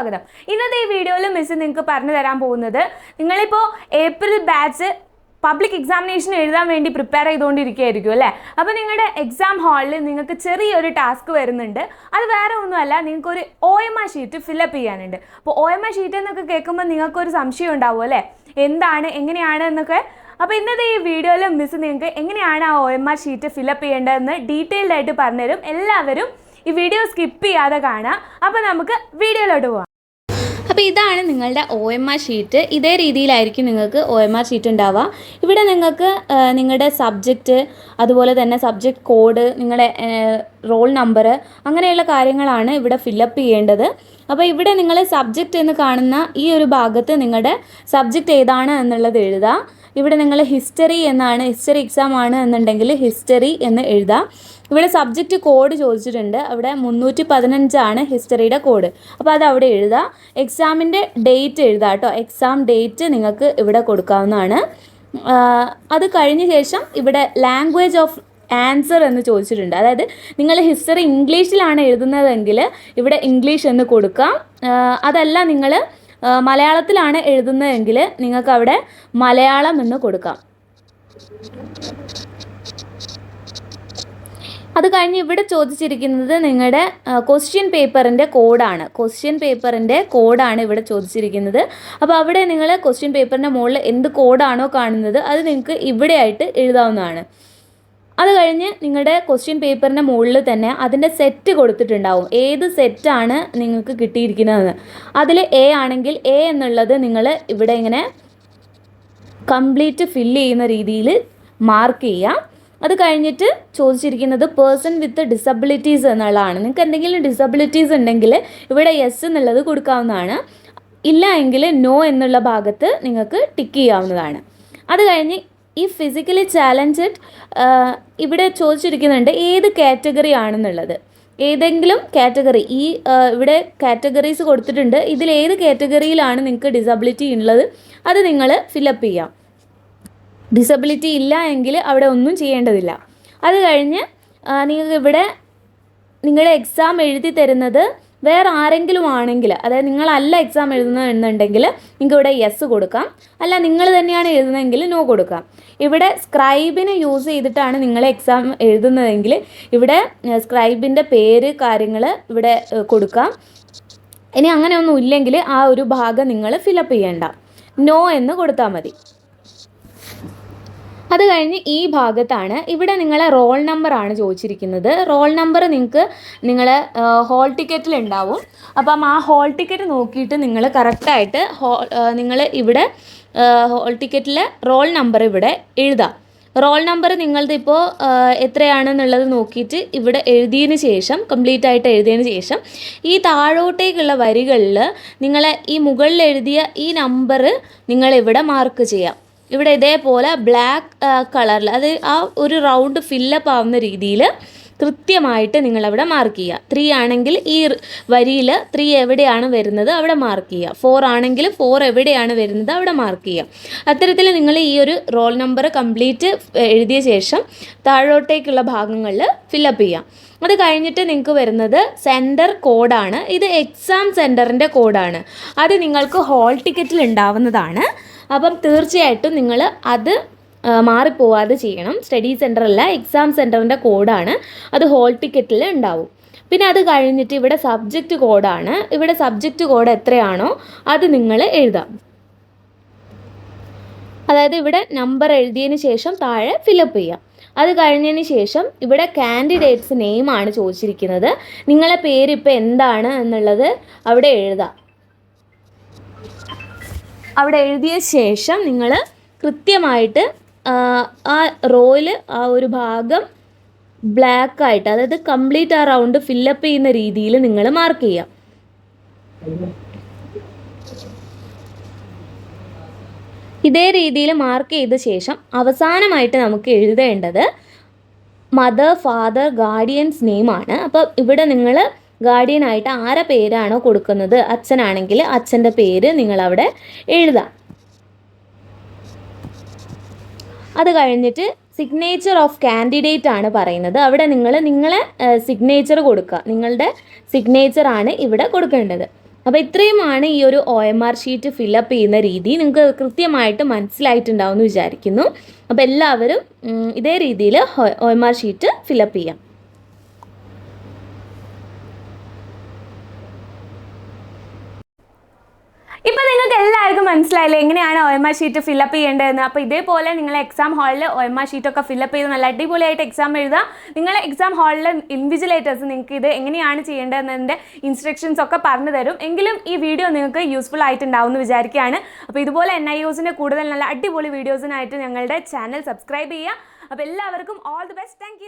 സ്വാഗതം. ഇന്നത്തെ ഈ വീഡിയോയിൽ മിസ് നിങ്ങൾക്ക് പറഞ്ഞു തരാൻ പോകുന്നത് നിങ്ങളിപ്പോൾ ഏപ്രിൽ ബാച്ച് പബ്ലിക് എക്സാമിനേഷൻ എഴുതാൻ വേണ്ടി പ്രിപ്പയർ ചെയ്തുകൊണ്ടിരിക്കുകയായിരിക്കും അല്ലേ? അപ്പോൾ നിങ്ങളുടെ എക്സാം ഹാളിൽ നിങ്ങൾക്ക് ചെറിയൊരു ടാസ്ക് വരുന്നുണ്ട്. അത് വേറെ ഒന്നുമല്ല നിങ്ങൾക്കൊരു O M R sheet fill up ചെയ്യാനുണ്ട്. അപ്പോൾ ഒ എം ആ ഷീറ്റ് എന്നൊക്കെ കേൾക്കുമ്പോൾ നിങ്ങൾക്കൊരു സംശയം ഉണ്ടാവും അല്ലേ? എന്താണ് എങ്ങനെയാണ് എന്നൊക്കെ. അപ്പോൾ ഇന്നത്തെ ഈ വീഡിയോയിൽ മിസ് നിങ്ങൾക്ക് എങ്ങനെയാണ് ആ O M R sheet fill up ചെയ്യേണ്ടതെന്ന് ഡീറ്റെയിൽഡ് ആയിട്ട് പറഞ്ഞുതരും. എല്ലാവരും ഈ വീഡിയോ സ്കിപ്പ് ചെയ്യാതെ കാണാം അപ്പോൾ നമുക്ക് വീഡിയോയിലോട്ട് പോവാം. അപ്പോൾ ഇതാണ് നിങ്ങളുടെ ഒ എം ആർ ഷീറ്റ് ഇതേ രീതിയിലായിരിക്കും നിങ്ങൾക്ക് ഒ എം ആർ ഷീറ്റ് ഉണ്ടാവുക. ഇവിടെ നിങ്ങൾക്ക് നിങ്ങളുടെ സബ്ജക്റ്റ് അതുപോലെ തന്നെ സബ്ജക്റ്റ് കോഡ് നിങ്ങളുടെ റോൾ നമ്പർ അങ്ങനെയുള്ള കാര്യങ്ങളാണ് ഇവിടെ ഫില്ലപ്പ് ചെയ്യേണ്ടത്. അപ്പോൾ ഇവിടെ നിങ്ങൾ സബ്ജക്റ്റ് എന്ന് കാണുന്ന ഈ ഒരു ഭാഗത്ത് നിങ്ങളുടെ സബ്ജക്റ്റ് ഏതാണ് എന്നുള്ളത് എഴുതുക ഇവിടെ നിങ്ങൾ ഹിസ്റ്ററി എന്നാണ് ഹിസ്റ്ററി എക്സാം ആണ് എന്നുണ്ടെങ്കിൽ ഹിസ്റ്ററി എന്ന് എഴുതാം. ഇവിടെ സബ്ജക്റ്റ് കോഡ് ചോദിച്ചിട്ടുണ്ട്. അവിടെ മുന്നൂറ്റി പതിനഞ്ചാണ് ഹിസ്റ്ററിയുടെ കോഡ് അപ്പോൾ അത് അവിടെ എഴുതാം. എക്സാമിന്റെ ഡേറ്റ് എഴുതാം കേട്ടോ. എക്സാം ഡേറ്റ് നിങ്ങൾക്ക് ഇവിടെ കൊടുക്കാവുന്നതാണ്. അത് കഴിഞ്ഞ ശേഷം ഇവിടെ ലാംഗ്വേജ് ഓഫ് ആൻസർ എന്ന് ചോദിച്ചിട്ടുണ്ട്. അതായത് നിങ്ങൾ ഹിസ്റ്ററി ഇംഗ്ലീഷിലാണ് എഴുതുന്നതെങ്കിൽ ഇവിടെ ഇംഗ്ലീഷ് എന്ന് കൊടുക്കാം അതല്ല നിങ്ങൾ മലയാളത്തിലാണ് എഴുതുന്നതെങ്കിൽ നിങ്ങൾക്ക് അവിടെ മലയാളം എന്ന് കൊടുക്കാം. അത് കഴിഞ്ഞ് ഇവിടെ ചോദിച്ചിരിക്കുന്നത് നിങ്ങളുടെ ക്വസ്റ്റ്യൻ പേപ്പറിന്റെ കോഡാണ് ക്വസ്റ്റ്യൻ പേപ്പറിന്റെ കോഡാണ് ഇവിടെ ചോദിച്ചിരിക്കുന്നത്. അപ്പോൾ അവിടെ നിങ്ങൾ ക്വസ്റ്റ്യൻ പേപ്പറിന്റെ മുകളിൽ എന്ത് കോഡാണോ കാണുന്നത് അത് നിങ്ങൾക്ക് ഇവിടെയായിട്ട് എഴുതാവുന്നതാണ്. അത് കഴിഞ്ഞ് നിങ്ങളുടെ ക്വസ്റ്റ്യൻ പേപ്പറിന്റെ മുകളിൽ തന്നെ അതിന്റെ സെറ്റ് കൊടുത്തിട്ടുണ്ടാവും. ഏത് സെറ്റാണ് നിങ്ങൾക്ക് കിട്ടിയിരിക്കുന്നതെന്ന് അതിൽ എ ആണെങ്കിൽ എ എന്നുള്ളത് നിങ്ങൾ ഇവിടെ ഇങ്ങനെ കംപ്ലീറ്റ് ഫില്ല് ചെയ്യുന്ന രീതിയിൽ മാർക്ക് ചെയ്യാം അത് കഴിഞ്ഞിട്ട് ചോദിച്ചിരിക്കുന്നത് പേഴ്സൺ വിത്ത് ഡിസബിലിറ്റീസ് എന്നുള്ളതാണ്. നിങ്ങൾക്ക് എന്തെങ്കിലും ഡിസബിലിറ്റീസ് ഉണ്ടെങ്കിൽ ഇവിടെ യെസ് എന്നുള്ളത് കൊടുക്കാവുന്നതാണ്. ഇല്ല എങ്കിൽ നോ എന്നുള്ള ഭാഗത്ത് നിങ്ങൾക്ക് ടിക്ക് ചെയ്യാവുന്നതാണ്. അത് കഴിഞ്ഞ് ഈ ഫിസിക്കലി ചാലഞ്ചഡ് ഇവിടെ ചോദിച്ചിരിക്കുന്നുണ്ട് ഏത് കാറ്റഗറി ആണെന്നുള്ളത്. ഏതെങ്കിലും കാറ്റഗറി ഈ ഇവിടെ കാറ്റഗറീസ് കൊടുത്തിട്ടുണ്ട്. ഇതിൽ ഏത് കാറ്റഗറിയിലാണ് നിങ്ങൾക്ക് ഡിസബിലിറ്റി ഉള്ളത്? അത് നിങ്ങൾ ഫില്ലപ്പ് ചെയ്യാം. ഡിസബിലിറ്റി ഇല്ല എങ്കിൽ അവിടെ ഒന്നും ചെയ്യേണ്ടതില്ല. അത് കഴിഞ്ഞ് നിങ്ങൾക്ക് ഇവിടെ നിങ്ങളുടെ എക്സാം എഴുതി തരുന്നത് വേറെ ആരെങ്കിലും ആണെങ്കിൽ അതായത് നിങ്ങളല്ല എക്സാം എഴുതുന്നതെന്നുണ്ടെങ്കിൽ നിങ്ങൾക്ക് ഇവിടെ യെസ് കൊടുക്കാം. അല്ല നിങ്ങൾ തന്നെയാണ് എഴുതുന്നതെങ്കിൽ നോ കൊടുക്കാം. ഇവിടെ സ്ക്രൈബിനെ യൂസ് ചെയ്തിട്ടാണ് നിങ്ങൾ എക്സാം എഴുതുന്നതെങ്കിൽ ഇവിടെ സ്ക്രൈബിന്റെ പേര് കാര്യങ്ങൾ ഇവിടെ കൊടുക്കാം. ഇനി അങ്ങനെയൊന്നും ഇല്ലെങ്കിൽ ആ ഒരു ഭാഗം നിങ്ങൾ ഫിലപ്പ് ചെയ്യേണ്ട. നോ എന്ന് കൊടുത്താൽ മതി. അത് കഴിഞ്ഞ് ഈ ഭാഗത്താണ് ഇവിടെ നിങ്ങളെ റോൾ ആണ് ചോദിച്ചിരിക്കുന്നത്. റോൾ നമ്പർ നിങ്ങൾക്ക് നിങ്ങൾ ഹോൾ ടിക്കറ്റിൽ ഉണ്ടാവും അപ്പം ആ ഹോൾ ടിക്കറ്റ് നോക്കിയിട്ട് നിങ്ങൾ കറക്റ്റായിട്ട് ഹോൾ നിങ്ങൾ ഇവിടെ ഹോൾ ടിക്കറ്റിലെ റോൾ നമ്പർ ഇവിടെ എഴുതാം. റോൾ നമ്പർ നിങ്ങളുടെ ഇപ്പോൾ എത്രയാണെന്നുള്ളത് നോക്കിയിട്ട് ഇവിടെ എഴുതിയതിന് ശേഷം കംപ്ലീറ്റ് ആയിട്ട് എഴുതിയതിന് ശേഷം ഈ താഴോട്ടേക്കുള്ള വരികളിൽ നിങ്ങൾ ഈ മുകളിൽ എഴുതിയ ഈ നമ്പർ നിങ്ങളിവിടെ മാർക്ക് ചെയ്യാം. ഇവിടെ ഇതേപോലെ ബ്ലാക്ക് കളറിൽ അത് ആ ഒരു റൗണ്ട് ഫില്ലപ്പ് ആവുന്ന രീതിയിൽ കൃത്യമായിട്ട് നിങ്ങളവിടെ മാർക്ക് ചെയ്യുക. ത്രീ ആണെങ്കിൽ ഈ വരിയിൽ ത്രീ എവിടെയാണ് വരുന്നത് അവിടെ മാർക്ക് ചെയ്യുക. ഫോർ ആണെങ്കിൽ ഫോർ എവിടെയാണ് വരുന്നത് അവിടെ മാർക്ക് ചെയ്യുക. അത്തരത്തിൽ നിങ്ങൾ ഈ ഒരു റോൾ നമ്പർ കംപ്ലീറ്റ് എഴുതിയ ശേഷം താഴോട്ടേക്കുള്ള ഭാഗങ്ങളിൽ ഫില്ലപ്പ് ചെയ്യുക. അത് കഴിഞ്ഞിട്ട് നിങ്ങൾക്ക് വരുന്നത് സെന്റർ കോഡാണ് ഇത് എക്സാം സെന്ററിന്റെ കോഡാണ് അത് നിങ്ങൾക്ക് ഹോൾ ടിക്കറ്റിൽ ഉണ്ടാവുന്നതാണ്. അപ്പം തീർച്ചയായിട്ടും നിങ്ങൾ അത് മാറിപ്പോവാതെ ചെയ്യണം. സ്റ്റഡി സെന്റർ അല്ല എക്സാം സെന്ററിന്റെ കോഡാണ് അത് ഹോൾ ടിക്കറ്റിൽ ഉണ്ടാവും പിന്നെ അത് കഴിഞ്ഞിട്ട് ഇവിടെ സബ്ജക്റ്റ് കോഡാണ് ഇവിടെ സബ്ജക്റ്റ് കോഡ് എത്രയാണോ അത് നിങ്ങൾ എഴുതാം. അതായത് ഇവിടെ നമ്പർ എഴുതിയതിന് ശേഷം താഴെ ഫിലപ്പ് ചെയ്യാം. അത് കഴിഞ്ഞതിന് ശേഷം ഇവിടെ കാൻഡിഡേറ്റ്സ് നെയിമാണ് ചോദിച്ചിരിക്കുന്നത്. നിങ്ങളെ പേര് ഇപ്പോൾ എന്താണ് എന്നുള്ളത് അവിടെ എഴുതാം. അവിടെ എഴുതിയ ശേഷം നിങ്ങൾ കൃത്യമായിട്ട് ആ, റോയിൽ ആ ഒരു ഭാഗം ബ്ലാക്ക് ആയിട്ട് അതായത് കംപ്ലീറ്റ് ആ റൗണ്ട് ഫില്ലപ്പ് ചെയ്യുന്ന രീതിയിൽ നിങ്ങൾ മാർക്ക് ചെയ്യാം. ഇതേ രീതിയിൽ മാർക്ക് ചെയ്ത ശേഷം അവസാനമായിട്ട് നമുക്ക് എഴുതേണ്ടത് മദർ ഫാദർ ഗാർഡിയൻസ് നെയിമാണ് അപ്പോൾ ഇവിടെ നിങ്ങൾ ഗാർഡിയനായിട്ട് ആരെ പേരാണോ കൊടുക്കുന്നത്? അച്ഛനാണെങ്കിൽ അച്ഛന്റെ പേര് നിങ്ങളവിടെ എഴുതാം. അത് കഴിഞ്ഞിട്ട് സിഗ്നേച്ചർ ഓഫ് കാൻഡിഡേറ്റ് ആണ് പറയുന്നത്. അവിടെ നിങ്ങൾ നിങ്ങളെ സിഗ്നേച്ചർ കൊടുക്കുക നിങ്ങളുടെ സിഗ്നേച്ചർ ആണ് ഇവിടെ കൊടുക്കേണ്ടത്. അപ്പോൾ ഇത്രയുമാണ് ഈ ഒരു O M R sheet fill up ചെയ്യുന്ന രീതി. നിങ്ങൾക്ക് കൃത്യമായിട്ട് മനസ്സിലായിട്ടുണ്ടാവും എന്ന് വിചാരിക്കുന്നു. അപ്പോൾ എല്ലാവരും ഇതേ രീതിയിൽ O M R sheet fill up ചെയ്യാം. ഇപ്പം നിങ്ങൾക്ക് എല്ലാവർക്കും മനസ്സിലായില്ലേ? എങ്ങനെയാണ് O M R sheet fill up ചെയ്യേണ്ടതെന്ന്? അപ്പോൾ ഇതേപോലെ നിങ്ങൾ എക്സാം ഹാളിൽ ഒ എം ആർ ഷീറ്റൊക്കെ ഫില്ലപ്പ് ചെയ്ത് നല്ല അടിപൊളിയായിട്ട് എക്സാം എഴുതുക നിങ്ങൾ എക്സാം ഹാളിൽ ഇൻവിജിലേറ്റേഴ്സ് നിങ്ങൾക്ക് ഇത് എങ്ങനെയാണ് ചെയ്യേണ്ടതെന്നതിന്റെ ഇൻസ്ട്രക്ഷൻസ് ഒക്കെ പറഞ്ഞു തരും. എങ്കിലും ഈ വീഡിയോ നിങ്ങൾക്ക് യൂസ്ഫുൾ ആയിട്ടുണ്ടാവും എന്ന് വിചാരിക്കുകയാണ്. അപ്പോൾ ഇതുപോലെ എൻ ഐ ഒസിന്റെ കൂടുതൽ നല്ല അടിപൊളി വീഡിയോസിനായിട്ട് ഞങ്ങളുടെ ചാനൽ സബ്സ്ക്രൈബ് ചെയ്യുക. അപ്പോൾ എല്ലാവർക്കും ഓൾ ദി ബെസ്റ്റ് താങ്ക്